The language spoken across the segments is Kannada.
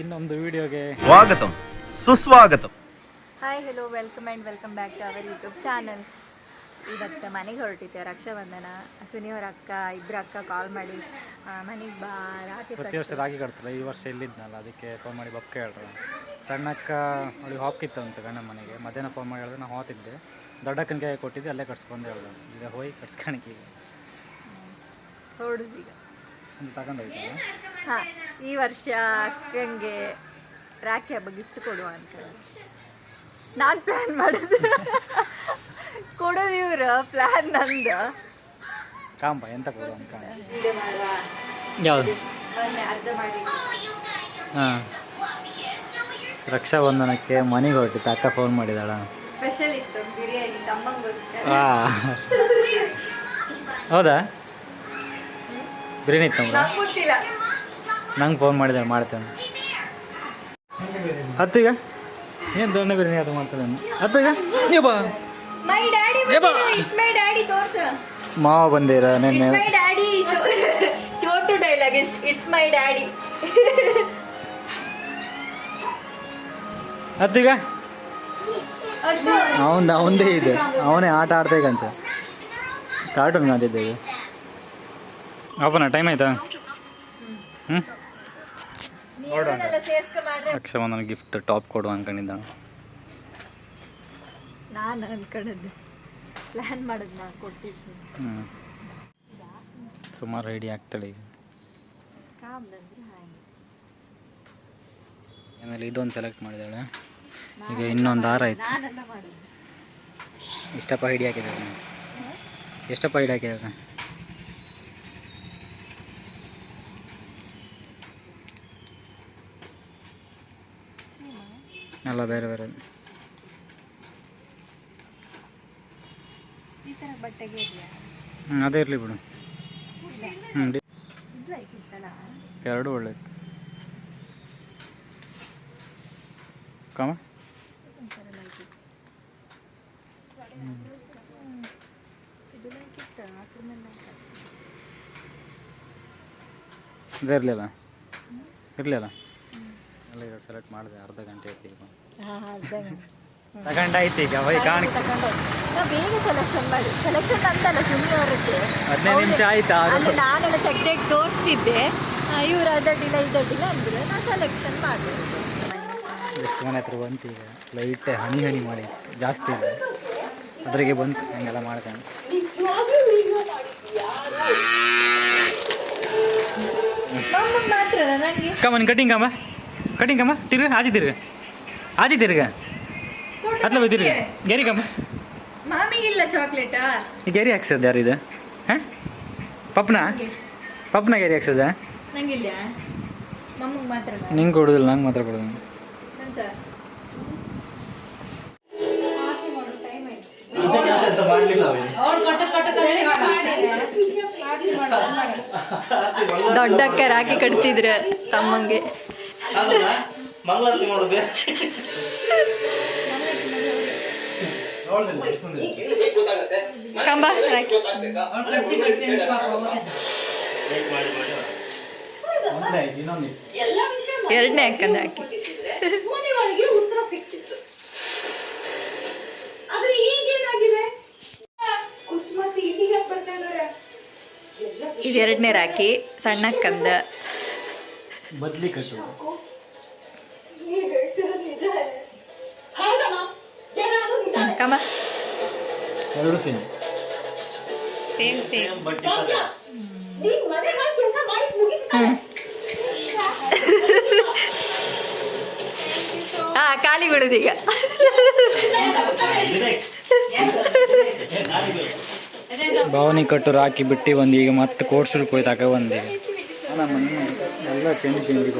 ಇನ್ನೊಂದು ವಿಡಿಯೋಗೆ ಸ್ವಾಗತ. ಸುಸ್ವಾಗತ. Hi hello welcome and welcome back to our YouTube channel ಇವತ್ತು ಮನೆಗೆ ಹೊರಟಿದ್ದೆ ರಕ್ಷಾಬಂಧನ. ಸುನಿಯವ್ರ ಅಕ್ಕ ಇಬ್ಬರು ಅಕ್ಕ ಕಾಲ್ ಮಾಡಿ. ಮನೆಗೆ ಬಾ ರಾತ್ರಿ ಪ್ರತಿ ವರ್ಷ ರಾಗಿ ಕಟ್ತಾರೆ ಈ ವರ್ಷ ಇಲ್ಲಿದ್ನಲ್ಲ ಅದಕ್ಕೆ ಫೋನ್ ಮಾಡಿ ಬಪ್ಪ ಹೇಳ್ರು ಸಣ್ಣಕ್ಕ ಅವಳಿಗೆ ಹಾಕಿತ್ತು ಅಂತ ಗಣ್ಣ ಮನೆಗೆ. ಮಧ್ಯಾಹ್ನ ಫೋನ್ ಮಾಡಿ ಹೇಳಿದ್ರೆ ನಾನು ಹೋತಿದ್ದೆ. ದೊಡ್ಡಕ್ಕನಿಗೆ ಕೊಟ್ಟಿದ್ದೆ ಅಲ್ಲೇ ಕಟ್ಸ್ಕೊಂಡು ಹೇಳ್ದೆ. ಈಗ ಹೋಗಿ ಕಟ್ಸ್ಕೊಳಕ್ಕೆ ಈಗ. ಹೊರಡುದು ಈಗ. ಹಾಂ ಈ ವರ್ಷ ಅಕ್ಕಂಗೆ ರಾಖಿ ಹಬ್ಬ ಗಿಫ್ಟ್ ಕೊಡುವ ಅಂತ. ನಾನು ಪ್ಲ್ಯಾನ್ ಮಾಡಿದೆ. ಕೊಡೋದು ಇವ್ರು ಪ್ಲ್ಯಾನ್ ನಂದು. ಕಾಂಬ ಎಂತ ಕೊಡುವ ಯಾವುದು? ಹಾಂ. ರಕ್ಷಾಬಂಧನಕ್ಕೆ ಮನೆಗೆ ಹೊರಟಿತ್ತು ಅಕ್ಕ ಫೋನ್ ಮಾಡಿದಾಳ. ಸ್ಪೆಷಲ್ ಇತ್ತು ಬಿರಿಯಾನಿ ತಮ್ಮಂಗೋಸ್ಕರ ಹೌದಾ? ಬಿರಿಯಾನಿ ಇತ್ತು ನಂಗೆ ಫೋನ್ ಮಾಡಿದೆ ಮಾಡ್ತೇನೆ. ಹತ್ತು ಈಗ? ಏನು ದೊಡ್ಡ ಬಿರಿಯಾನಿ ಅದು ಮಾಡ್ತೇನೆ ಹತ್ತು ಈಗ? ನೀವು ಬಾ. ಮಾವ ಬಂದಿರ ನಿನ್ನೆ. It's my daddy Chotu dialogue it's my daddy ಹತ್ತು ಈಗ? ಅವನ್ ಅವಂದೇ ಇದೆ. ಅವನೇ ಆಟ ಆಡ್ತೇಗಂತ ಕಾರ್ಟೂನ್ ಕಾಣ್ತಿದ್ದೇವೆ ಅಪ್ಪನ ಟೈಮ್ ಆಯ್ತಾ? ಹ್ಞೂ ರಕ್ಷಾಬಂಧನ ಗಿಫ್ಟ್ ಟಾಪ್ ಕೊಡುವ ಅನ್ಕೊಂಡಿದ್ದ ನಾನು ಅನ್ಕೊಂಡದ್ದು. ಪ್ಲ್ಯಾನ್ ಮಾಡೋದು ನಾನು ಕೊಟ್ಟಿದ್ದೀನಿ ಹ್ಞೂ ಸುಮಾರು ರೆಡಿ ಆಗ್ತಾಳೆ ಈಗ. ಆಮೇಲೆ ಇದೊಂದು ಸೆಲೆಕ್ಟ್ ಮಾಡಿದಾಳೆ ಈಗ ಇನ್ನೊಂದು ಹಾರ ಆಯ್ತು. ಇಷ್ಟಪ್ಪ ಹಿಡಿ ಹಾಕಿದ್ದಾಳೆ? ಎಷ್ಟಪ್ಪ ಹಿಡಿ ಹಾಕಿದ್ದಾರೆ ಅಲ್ಲ ಬೇರೆ ಬೇರೆ. ಈ ಥರ ಬಟ್ಟೆಗೆ ಇದೆಯಾ ಹ್ಞೂ ಅದೇ ಇರಲಿ ಬಿಡು. ಹ್ಞೂ ಎರಡು ಒಳ್ಳೇದು ಕಾಮ? ಅದೇ ಇರಲಿಲ್ಲ ಇರಲಿಲ್ಲ ಸೆಲೆಕ್ಟ್ ಮಾಡಿದೆ ಅರ್ಧ ಗಂಟೆ ಆಯ್ತು ಈಗ. ಹಾಂ ತಗೊಂಡಾಯ್ತು ಈಗ ಬೈ ಕಾಣಿ ನಾವು ಬೇಗ ಸೆಲೆಕ್ಷನ್ ಮಾಡಿ ಸೆಲೆಕ್ಷನ್ ಅಂತಲ್ಲ ಸುಮ್ಮನೆ ಅವರದ್ದು ಹದಿನೈದು ನಿಮಿಷ ಆಯ್ತಾ? ಅಂದ್ರೆ ನಾನೆಲ್ಲ ತೆಗ್ದೆಗೆ ತೋರಿಸ್ತಿದ್ದೆ. ಇವ್ರು ಅದಡ್ಡಿಲ್ಲ ಇದಡ್ಡಿಲ್ಲ ಅಂದ್ರು. ನಾನು ಸೆಲೆಕ್ಷನ್ ಮಾಡಿದೆ. ಎಷ್ಟು ಮನೆ ಹತ್ರ ಬಂತು ಈಗ. ಲೈಟ್ ಹನಿ ಹನಿ ಮಾಡಿ ಜಾಸ್ತಿ ಇದೆ. ಅದ್ರಾಗೆ ಬಂತು ಹಂಗೆಲ್ಲ ಮಾಡ್ಕೊಂಡು ಕಮ್ಮನ್ ಕಟಿಂಗ್ ಕಮ್ಮ ಕಟಿಂಗ್ ಕಮ್ಮ ತಿರ್ಗ ಆಚೆ ತಿರ್ಗ. ಆಚೆ ತಿರ್ಗ. ಹತ್ಲ ಗೆರಿಗಮ್ಮ ತಿರ್ಗ. ಗೆರಿ ಕಮ್ಮ ಮಾಮಿಗಿಲ್ಲ ಚಾಕ್ಲೇಟಾ? ಗೆರಿ ಹಾಕ್ಸದ ಯಾರು ಇದು ಹಾಂ? ಪಪ್ನ? ಪಪ್ನ ಗೆರಿ ಹಾಕ್ಸದ? ನಂಗಿಲ್ಲ ಮಮ್ಮಗೆ ಮಾತ್ರ ನಿಂಗೆ ಕೊಡೋದಿಲ್ಲ ನಂಗೆ ಮಾತ್ರ ಕೊಡೋದು ದೊಡ್ಡಕ್ಕ ರಾಕಿ ಕಟ್ತಿದ್ರೆ ತಮ್ಮಂಗೆ. ಮಂಗಳಾರತಿ ಮಾಡೋದು. ಕಂಬ? ಎರಡನೇ ಅಕ್ಕಂದ ಹಾಕಿ. ಇದು ಎರಡನೇ ರಾಕಿ ಸಣ್ಣಕ್ಕಂದ. ಬದ್ಲಿ ಕಟ್ಟು ಕಂಬ ಎರಡು ಸೇಮ್ ಸೇಮ್ ಸೇಮ್ ಹಾ ಖಾಲಿ ಬಿಡುದೀಗ ಭಾವನಿ ಕಟ್ಟು ರಾಕಿ ಬಿಟ್ಟು ಬಂದು ಈಗ ಮತ್ತೆ ಕೋರ್ಸ್ ಹೋಯ್ತು ಒಂದೀಗ ಬಂದು ನಮ್ಮ ಮನೆ ಎಲ್ಲ ಚೇಂಜ್ ಚೇಂಜ್ ಈಗ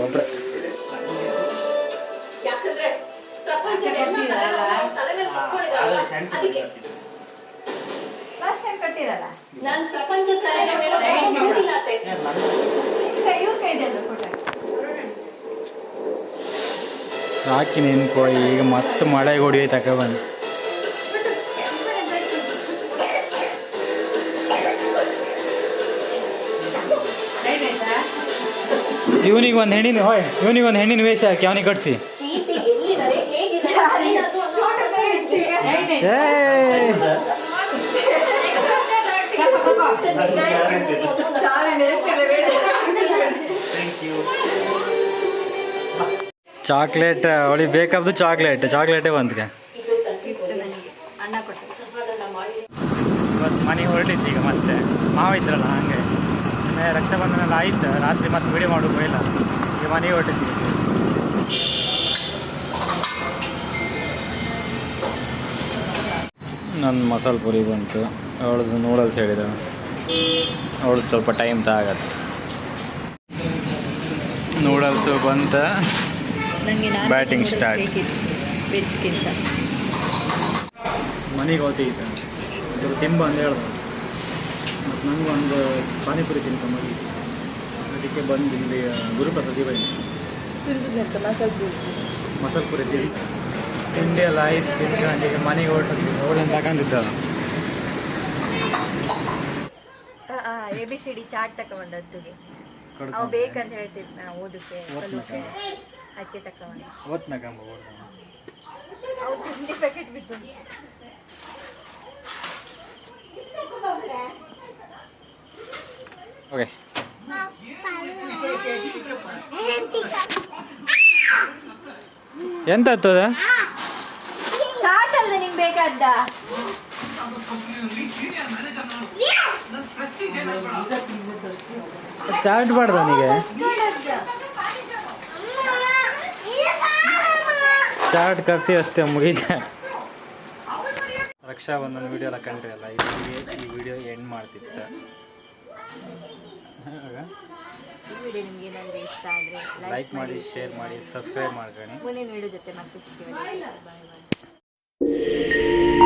ಕಟ್ಟಿರಲ್ಲ? ನಾನು ಪ್ರಪಂಚ ಇವ್ರ ಕೈದೆಲ್ಲ ಫೋಟೋ ರಾಕಿ ನೆನ್ಪು ಈಗ ಮತ್ತೆ ಮಳೆ ಹೊಡಿ ತಕ ಬಂದು ಇವನಿಗೆ ಒಂದು ಹೆಣ್ಣಿನ ಹೋಯ್ ಇವನಿಗೆ ಒಂದು ಹೆಣ್ಣಿನ ವೇಷ ಹಾಕಿ ಅವನಿಗೆ ಕಟ್ಸಿ. ಚಾಕ್ಲೇಟ್ ಅವಳಿಗೆ ಬೇಕಾದ್ದು ಚಾಕ್ಲೇಟ್ ಚಾಕ್ಲೇಟೇ ಕೊಟ್ಟು ಇವತ್ತು ಮನೆಗೆ ಹೊರಟಿತ್ತು ಈಗ ಮತ್ತೆ. ಮಾವ ಇದ್ರಲ್ಲ ಹಾಗೆ. ನಿನ್ನೆ ರಕ್ಷಾಬಂಧನ ಆಯ್ತು. ರಾತ್ರಿ ಮತ್ತೆ ಬಿಡಿ ಮಾಡೋದು ಇಲ್ಲ ಈಗ ಮನೆಗೆ ಹೊರಟಿದ್ವಿ ನನ್ನ ಮಸಾಲೆ ಪುರಿ ಬಂತು. ಅವಳದು ನೂಡಲ್ಸ್ ಹೇಳಿದ ಅವಳದು ಸ್ವಲ್ಪ ಟೈಮ್ ತಾಗತ್ತೆ. ನೂಡಲ್ಸು ಬಂತ. Batting start. ವೆಜ್ಗಿಂತ ಮನೆಗೆ ಹೋಗ್ತಿದ್ದೆ. ಸ್ವಲ್ಪ ತಿಂಬ ಅಂತ ಹೇಳ್ದ. ಮತ್ತು ನನಗೆ ಒಂದು ಪಾನಿಪುರಿ ತಿನ್ಕೊಂಬಂದು ಅದಕ್ಕೆ ಬಂದು ಇಲ್ಲಿ ಗುರುಪ್ರಸಾದ್ ಬನ್ನಿ ಮಸಾಲೆ ಪುರಿ ತಿಂದು. ತಿಂಡಿ ಎಲ್ಲ ಆಯ್ತು ತಿನ್ಕೊಂಡು ಈಗ ಮನೆಗೆ ಹೊರಟಿದ್ವಿ. ಅವಳನ್ನು ತಗೊಂಡಿದ್ದ? A B C D chart ತಗೊಂಡದ್ದಿಗೆ ಅವು ಬೇಕಂತ ಹೇಳ್ತಿದ್ನ ಓದಕ್ಕೆ ಕಲಿಯೋಕೆ ಅದಕ್ಕೆ ತಗೊಂಡು ಓದ್ನ ಕಂಬ ಅವು ತಿಂಡಿ ಪ್ಯಾಕೆಟ್ ಬಿದ್ದು ಓಕೆ. ಎಂತ ಆಗ್ತದ ಅಲ್ಲ ನಿಂಗೆ ಬೇಕಾದ್ದ ಚಾಟ್ ಮಾಡ್ದ ನನಗೆ ಚಾಟ್ ಕರ್ತಿ ಅಷ್ಟೇ ಮುಗಿದೆ ರಕ್ಷಾ ಬಂಧನ ವಿಡಿಯೋ ಎಲ್ಲ ಕಂಡ್ರಿ ಅಲ್ಲ? ಇಲ್ಲಿಗೆ ಈ ವಿಡಿಯೋ ಎಂಡ್ ಮಾಡ್ತಿತ್ತ. ವಿಡಿಯೋ ನಿಮ್ಗೆ ಏನಾದರೂ ಇಷ್ಟ ಆದರೆ ಲೈಕ್ ಮಾಡಿ ಶೇರ್ ಮಾಡಿ ಸಬ್ಸ್ಕ್ರೈಬ್ ಮಾಡ್ಕೊಳ್ಳಿ. ಮುಂದಿನ ವಿಡಿಯೋ ಜೊತೆ ಮತ್ತೆ ಸಿಗ್ತೀವಿ. Música